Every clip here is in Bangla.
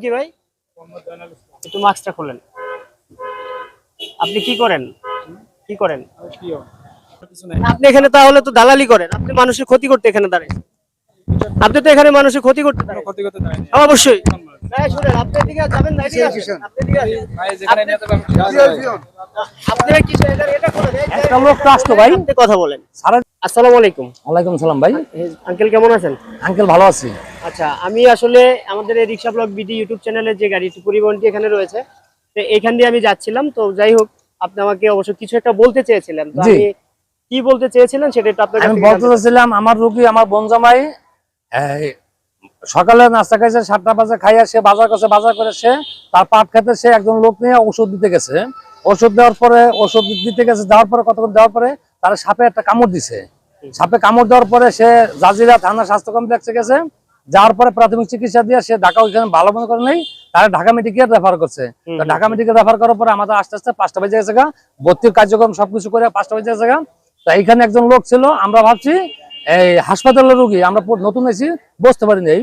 কি ভাই? একটু মাস্কটা খোলেন। আপনি কি করেন? কি করেন? আপনি এখানে তাহলে তো দালালি করেন। আপনি মানুষের ক্ষতি করতে এখানে দাঁড়ায়। আপনি তো এখানে মানুষের ক্ষতি করতে ক্ষতি করতে অবশ্যই। হ্যাঁ, আপনি। আপনারা কি এটা কথা বলেন। সারা- আসসালামু আলাইকুম। ওয়ালাইকুম সালাম ভাই। আঙ্কেল কেমন আছেন? আঙ্কেল ভালো আছি। আচ্ছা আমি আসলে আমাদের এই রিক্সা ব্লগ বিডি ইউটিউব চ্যানেলের যে গাড়ি পরিবহনটি এখানে রয়েছে তো এইখান দিয়ে আমি যাচ্ছিলাম। তো যাই হোক আপনি আমাকে অবশ্য কিছু একটা বলতে চেয়েছিলেন। তো আমি কি বলতে চেয়েছিলেন সেটা একটু আপনার আমি বলতে চাচ্ছিলাম আমার রুগী আমার বোন জামাই সকালে নাস্তা খাইছে সাতটা বাজে খাইয়া সে বাজার করছে বাজার করে সে তার পাট খেতে সে একজন লোক নিয়ে ওষুধ দিতে গেছে। ওষুধ দেওয়ার পরে ওষুধ দিতে গেছে দেওয়ার পরে কতক্ষণ দেওয়ার পরে তার সাপে একটা কামড় দিছে। সাপে কামড় দেওয়ার পরে সে জাজিরা থানা স্বাস্থ্য কমপ্লেক্সে গেছে। যাওয়ার পরে প্রাথমিক চিকিৎসা দিয়ে সে ঢাকা ওইখানে ভালো মনে করে নেই তারা ঢাকা মেডিকেল রেফার করছে। ঢাকা মেডিকেল রেফার করার পরে আমাদের আস্তে আস্তে পাঁচটা বেজে গেছে গা। ভর্তির কার্যক্রম সবকিছু করে পাঁচটা বেজে গেছে গা। তা এইখানে একজন লোক ছিল আমরা ভাবছি এই হাসপাতালের রুগী আমরা নতুন এসি বসতে পারি নাই।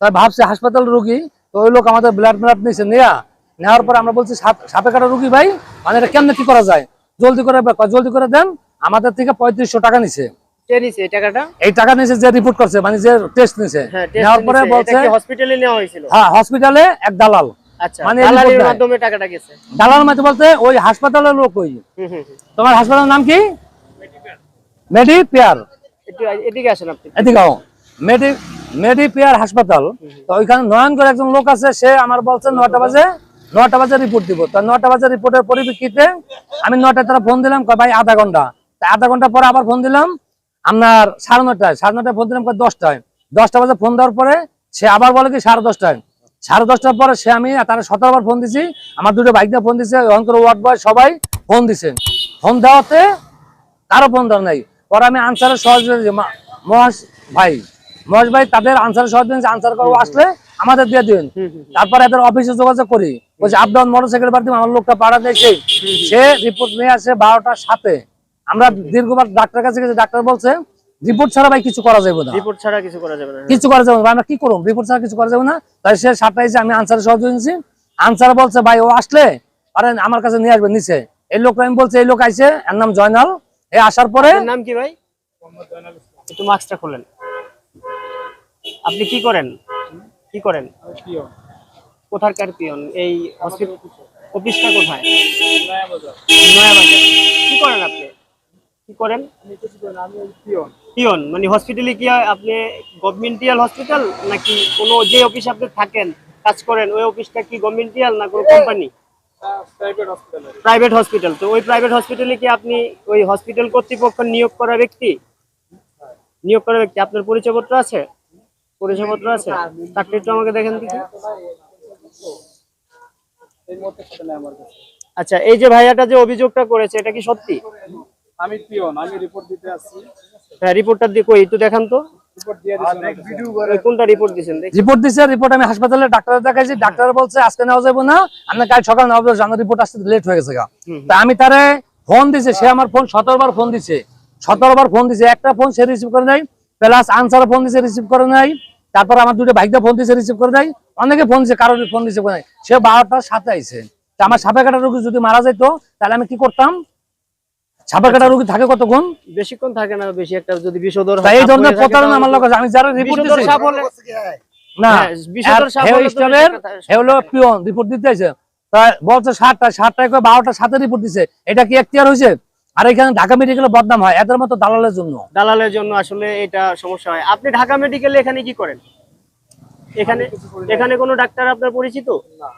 তাই ভাবছি হাসপাতালের রুগী তো ওই লোক আমাদের ব্লাড ব্লাড নিয়েছে নেয়া। নেওয়ার পরে আমরা বলছি সাপ- সাপে কাটা রুগী ভাই মানে এটা কেমনে কি করা যায়? জলদি করে জলদি করে দেন আমাদের থেকে পঁয়ত্রিশশো টাকা নিছে। কে নিছে এই টাকাটা? এই টাকা নিছে যে রিপোর্ট করছে মানে যে টেস্ট নিছে। নেওয়ার পরে বলছে হসপিটালে নেওয়া হয়েছিল? হ্যাঁ হসপিটালে এক দালাল। দালালির report দেয়। মাধ্যমে টাকাটা গেছে। দালাল মাঝে বলতে ওই হাসপাতালের লোক ওই। হুম হুম হুম। তোমার হাসপাতালের নাম কি? মেডি এদিকে আসেন আপনি। এদিকে মেডি মেডি হাসপাতাল। তো ওইখানে নয়ন করে একজন লোক আছে সে আমার বলছে নয়টা বাজে নয়টা বাজে রিপোর্ট দিব। তো নয়টা বাজে রিপোর্টের পরিপ্রেক্ষিতে আমি নয়টায় তারা ফোন দিলাম ভাই আধা ঘণ্টা। আধা ঘণ্টা পরে আবার ফোন দিলাম আপনার সাড়ে নটায় সাড়ে নটায় ফোন দিলাম দশটায়? দশটা বাজে ফোন দেওয়ার পরে সে আবার বলে কি সাড়ে দশটায়? সাড়ে দশটার পরে সে আমি তারা সতেরো বার ফোন দিছি আমার দুটো বাইক দিয়ে ফোন দিছে ওয়ার্ড বয় সবাই ফোন দিছে। ফোন দেওয়াতে কারও ফোন দেওয়া নাই। পরে আমি আনসারের সহযোগী মহাস ভাই মহেশ ভাই তাদের আনসারের সহযোগী আনসার করব আসলে আমাদের দিয়ে দিন। তারপরে এদের অফিসে যোগাযোগ করি। বলছে আপ ডাউন মোটরসাইকেল পার্টি আমার লোকটা পাড়া দেয় সেই। সে রিপোর্ট নিয়ে আসে বারোটার সাথে। আমরা দীর্ঘবার ডাক্তার কাছে গেছি ডাক্তার বলছে রিপোর্ট ছাড়া ভাই কিছু করা যাবে না। রিপোর্ট ছাড়া কিছু করা যাবে না। কিছু করা যাবে না। আমরা কি করব? রিপোর্ট ছাড়া কিছু করা যাবে না। তাই সে সাতটা আমি আনসারের সহযোগী নিয়েছি। আনসার বলছে ভাই ও আসলে? আরে আমার কাছে নিয়ে আসবে নিচে। এই লোকটা আমি বলছি এই লোক আইছে এর নাম জয়নাল। এ আসার পরে নাম কি ভাই? একটু মাস্কটা খোলেন। আপনি কি করেন? কি করেন? কোথাকার পিয়ন এই হসপিটাল অফিসটা কোথায়? নয়া বাজার। নয়াবাজার। কি করেন আপনি? কি করেন? আমি পিয়ন। পিয়ন মানে হসপিটালে কি হয়? আপনি গভর্নমেন্টিয়াল হসপিটাল নাকি কোনো যে অফিসে আপনি থাকেন কাজ করেন ওই অফিসটা কি গভর্নমেন্টিয়াল না কোনো কোম্পানি। প্রাইভেট হসপিটাল তো ওই প্রাইভেট হসপিটালে কি আপনি ওই হসপিটাল কর্তৃপক্ষ নিয়োগ করা ব্যক্তি? নিয়োগ করা ব্যক্তি। আপনার পরিচয়পত্র আছে? পরিচয়পত্র আছে? চাকরি একটু আমাকে দেখেন কাছে। আচ্ছা এই যে ভাইয়াটা যে অভিযোগটা করেছে এটা কি সত্যি? আমি পিয়ন আমি রিপোর্ট দিতে আসছি। হ্যাঁ রিপোর্টটা দিয়ে কই? একটু দেখান তো। রিপোর্ট দিয়ে দিচ্ছি ওই কোনটা রিপোর্ট দিয়েছেন রিপোর্ট দিছে রিপোর্ট আমি হাসপাতালে ডাক্তার দেখাইছি। ডাক্তার বলছে আজকে নেওয়া যাবে না আপনার কাল সকাল নেওয়া যাবে আমার রিপোর্ট আসতে লেট হয়ে গেছে তা আমি তারে ফোন দিছে সে আমার ফোন সতেরো বার ফোন দিছে। সতেরো বার ফোন দিছে একটা ফোন সে রিসিভ করে নাই প্লাস আনসার ফোন দিছে রিসিভ করে নাই তারপর আমার দুটো বাইকটা ফোন দিছে রিসিভ করে নাই অনেকে ফোন দিছে কারোর ফোন করে নাই। সে বারোটার সাথে আইছে। আমার সাপে কাটা রোগী যদি মারা যাইতো তাহলে আমি কি করতাম? সাপে কাটা রোগী থাকে কতক্ষণ? বেশিক্ষণ থাকে না বেশি একটা যদি বিষধর এই ধরনের প্রতারণা আমার লোক আমি যারা রিপোর্ট দিছি না হ্যাঁ, বিষধর সাপ হলে পিয়ন রিপোর্ট দিতে আছে বলছে করে সাথে রিপোর্ট দিছে। এটা কি এখতিয়ার হয়েছে আর এখানে ঢাকা মেডিকেলে বদনাম হয় এদের মতো দালালের জন্য। দালালের জন্য আসলে এটা সমস্যা হয়। আপনি ঢাকা মেডিকেলে এখানে কি করেন? এখানে এখানে কোনো ডাক্তার আপনার পরিচিত? না।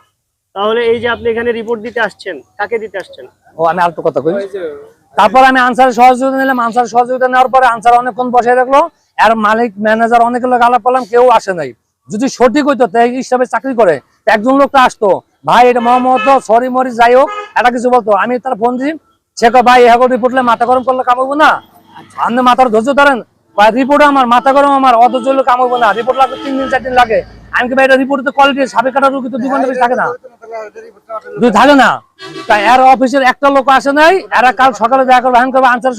তাহলে এই যে আপনি এখানে রিপোর্ট দিতে আসছেন কাকে দিতে আসছেন? ও আমি আর তো কথা কই। তারপর আমি আনসারের সহযোগিতা নিলাম। আনসার সহযোগিতা নেওয়ার পরে আনসার অনেকক্ষণ বসে রাখল আর মালিক ম্যানেজার অনেক লোক আলাপ করলাম কেউ আসে নাই। যদি সঠিক হইতো তাই হিসাবে চাকরি করে একজন লোক তো আসতো। ভাই এটা মহম্মদ সরি মরি যাই হোক এটা কিছু বলতো। আমি তার ফোন দিই সে ভাই এহাগো রিপোর্টলে মাথা গরম করলে কামাবো না? আপনি মাথার ধৈর্য ধরেন রিপোর্ট আমার মাথা গরম আমার অত জল কামাবো না। রিপোর্ট লাগবে তিন দিন চার দিন লাগে। আমি কি ভাই এটা রিপোর্ট তো কোয়ালিটি সাবে কাটার রুগী তো দু ঘণ্টা বেশি থাকে না। দুই থাকে না। তাই এর অফিসের একটা লোক আসে নাই এরা কাল সকালে দেখা করবে হ্যান করবে আনসার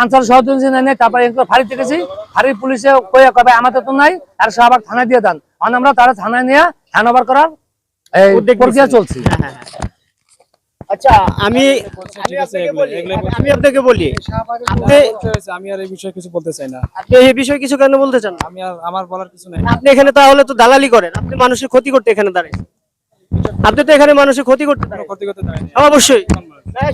আনসার সহযোগী নেই তারপরে ফাঁড়ি থেকেছি ফাঁড়ি পুলিশে কয়ে কবে আমাদের তো নাই আর আবার থানায় দিয়ে দেন। অন আমরা তারা থানায় নিয়ে হ্যান্ড ওভার করার এই প্রক্রিয়া চলছে। হ্যাঁ, হ্যাঁ, হ্যাঁ। আচ্ছা আমি আমি আপনাকে বলি আমি আর এই বিষয়ে কিছু বলতে চাই না। আপনি এই বিষয়ে কিছু কেন বলতে চান? আমি আমার বলার কিছু নাই। আপনি এখানে তাহলে তো দালালি করেন আপনি মানুষের ক্ষতি করতে এখানে দাঁড়ায় আপনি তো এখানে মানুষের ক্ষতি করতে ক্ষতি করতে অবশ্যই। হ্যাঁ,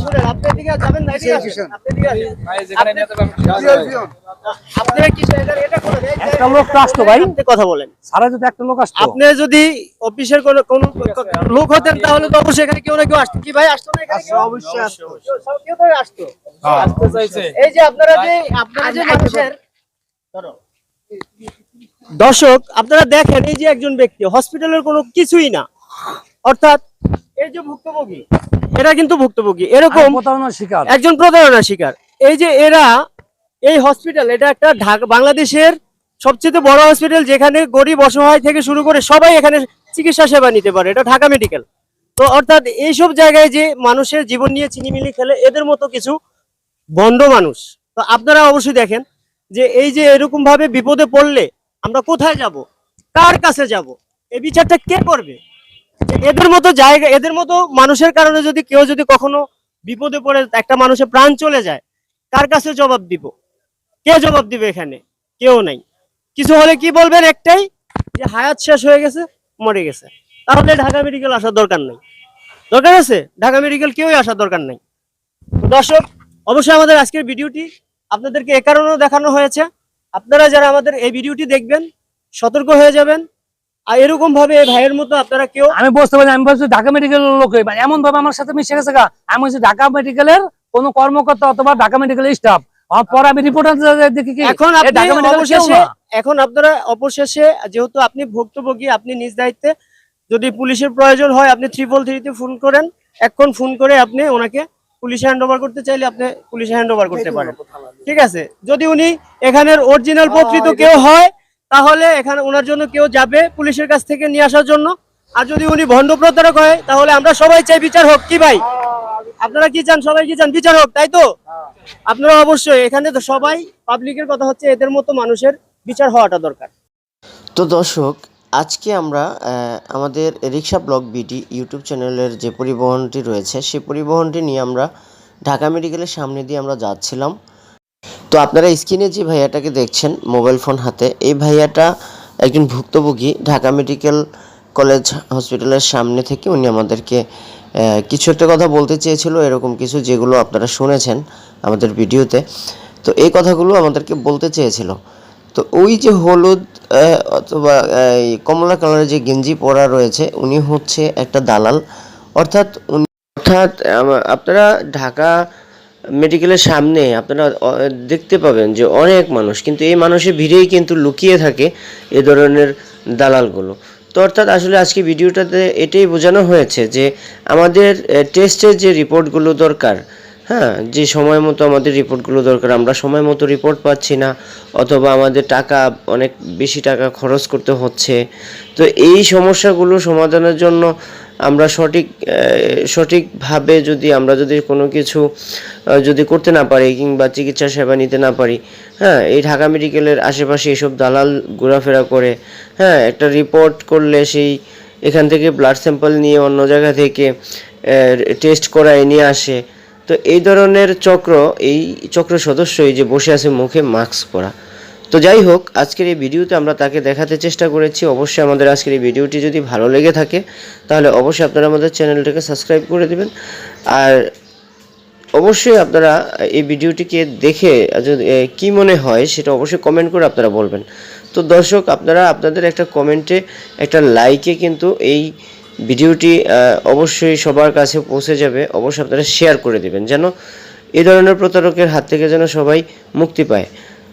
আপনি যদি একটা লোক আসতো। আপনি যদি অফিসের কোন লোক হতেন তাহলে তো অবশ্যই এখানে কেউ না কেউ আসতো। কি ভাই আসতো না এখানে কেউ? অবশ্যই আসতো। কেউ- কেউ তো আসতো। আসতে চাইছে। এই যে আপনারা যে। দর্শক আপনারা দেখেন এই যে একজন ব্যক্তি হসপিটালের কোনো কিছুই না। অর্থাৎ এই যে ভুক্তভোগী। এরা কিন্তু ভুক্তভোগী। এরকম প্রতারণার শিকার। একজন প্রতারণা শিকার। এই যে এরা এই হসপিটাল এটা একটা ঢাকা বাংলাদেশের সবচেয়ে বড় হসপিটাল যেখানে গরিব অসহায় থেকে শুরু করে সবাই এখানে চিকিৎসা সেবা নিতে পারে। এটা ঢাকা মেডিকেল তো অর্থাৎ এইসব জায়গায় যে মানুষের জীবন নিয়ে চিনিমিনি খেলে এদের মতো কিছু বন্ধ মানুষ। তো আপনারা অবশ্যই দেখেন যে এই যে এরকম ভাবে বিপদে পড়লে আমরা কোথায় যাব? কার কাছে যাব? এই বিচারটা কে করবে? এদের মতো জায়গা, এদের মতো মানুষের কারণে যদি কেউ যদি কখনো বিপদে পড়ে, একটা মানুষের প্রাণ চলে যায়, কার কাছে জবাব দিব? কে জবাব দিবে এখানে? কেউ নাই। কিছু হলে কি বলবেন একটাই? যে হায়াত শেষ হয়ে গেছে, মরে গেছে। তাহলে ঢাকা মেডিকেল আসার দরকার নাই। দরকার আছে? ঢাকা মেডিকেল কেউই আসার দরকার নাই। দর্শক, অবশ্যই আমাদের আজকের ভিডিওটি আপনাদেরকে এ কারণেও দেখানো হয়েছে। আপনারা যারা আমাদের এই ভিডিওটি দেখবেন, সতর্ক হয়ে যাবেন। আর এরকম ভাবে ভাইয়ের মতো আপনারা কেউ আমি বুঝতে পারি আমি বলছি ঢাকা মেডিকেলের লোক এমন ভাবে আমার সাথে মিশে গেছে আমি বলছি ঢাকা মেডিকেলের কোন কর্মকর্তা অথবা ঢাকা মেডিকেলের স্টাফ পরে আমি রিপোর্টার দেখি কি? এখন আপনি। এখন আপনারা অবশেষে যেহেতু ভুক্তভোগী আপনি নিজ দায়িত্বে যদি পুলিশের প্রয়োজন হয় আপনি ট্রিপল থ্রিতে ফোন করেন। এখন ফোন করে আপনি ওনাকে পুলিশে হ্যান্ড ওভার করতে চাইলে আপনি পুলিশে হ্যান্ড ওভার করতে পারেন। ঠিক আছে? যদি উনি এখানের অরিজিনাল প্রকৃত কেউ হয় তাহলে এখানে ওনার জন্য কেউ যাবে পুলিশের কাছ থেকে নিয়ে আসার জন্য। আর যদি উনি ভণ্ড প্রতারক হয়, তাহলে আমরা সবাই চাই বিচার হোক। কি ভাই? আপনারা কি চান? সবাই কি চান? বিচার হোক, তাই তো? আপনারা অবশ্যই এখানে তো সবাই পাবলিকের কথা হচ্ছে, এদের মতো মানুষের বিচার হওয়াটা দরকার। তো দর্শক, আজকে আমরা আমাদের রিক্সা ব্লগ বিডি ইউটিউব চ্যানেলের যে পরিবহনটি রয়েছে সেই পরিবহনটি নিয়ে আমরা ঢাকা মেডিকেলের সামনে দিয়ে আমরা যাচ্ছিলাম। তো আপনারা স্ক্রিনে যে ভাইয়াটাকে দেখছেন মোবাইল ফোন হাতে, এই ভাইয়াটা একজন ভুক্তভোগী ঢাকা মেডিকেল কলেজ হসপিটালের সামনে থেকে উনি আমাদেরকে কিছু একটা কথা বলতে চেয়েছিল, এরকম কিছু যেগুলো আপনারা শুনেছেন আমাদের ভিডিওতে। তো এই কথাগুলো আমাদেরকে বলতে চেয়েছিল। তো ওই যে হলুদ অথবা এই কমলা কালারের যে গেঞ্জি পরা রয়েছে, উনি হচ্ছে একটা দালাল। অর্থাৎ উনি অর্থাৎ আপনারা ঢাকা মেডিকেলের সামনে আপনারা দেখতে পাবেন যে অনেক মানুষ, কিন্তু এই মানুষের ভিড়েই কিন্তু লুকিয়ে থাকে এ ধরনের দালালগুলো। তো অর্থাৎ আসলে আজকে ভিডিওটাতে এটাই বোঝানো হয়েছে যে আমাদের টেস্টের যে রিপোর্টগুলো দরকার হ্যাঁ যে সময় মতো আমাদের রিপোর্টগুলো দরকার, আমরা সময় মতো রিপোর্ট পাচ্ছি না, অথবা আমাদের টাকা, অনেক বেশি টাকা খরচ করতে হচ্ছে। তো এই সমস্যাগুলো সমাধানের জন্য আমরা সঠিক সঠিকভাবে যদি আমরা যদি কোনো কিছু যদি করতে না পারি কিংবা চিকিৎসা সেবা নিতে না পারি হ্যাঁ এই ঢাকা মেডিকেলের আশেপাশে এসব দালাল ঘোরাফেরা করে হ্যাঁ একটা রিপোর্ট করলে সেই এখান থেকে ব্লাড স্যাম্পল নিয়ে অন্য জায়গা থেকে টেস্ট করায় নিয়ে আসে। তো এই ধরনের চক্র, এই চক্র সদস্যই যে বসে আছে মুখে মাস্ক পরা। তো যাই হোক আজকের এই ভিডিওতে আমরা তাকে দেখাতে চেষ্টা করেছি। অবশ্যই আমাদের আজকের এই ভিডিওটি যদি ভালো লেগে থাকে তাহলে অবশ্যই আপনারা আমাদের চ্যানেলটাকে সাবস্ক্রাইব করে দেবেন। আর অবশ্যই আপনারা এই ভিডিওটিকে দেখে যদি এ, কি মনে হয় সেটা অবশ্যই কমেন্ট করে আপনারা বলবেন। তো দর্শক আপনারা আপনাদের একটা কমেন্টে একটা লাইকে কিন্তু এই ভিডিওটি অবশ্যই সবার কাছে পৌঁছে যাবে। অবশ্যই আপনারা শেয়ার করে দেবেন যেন এই ধরনের প্রতারকের হাত থেকে যেন সবাই মুক্তি পায়।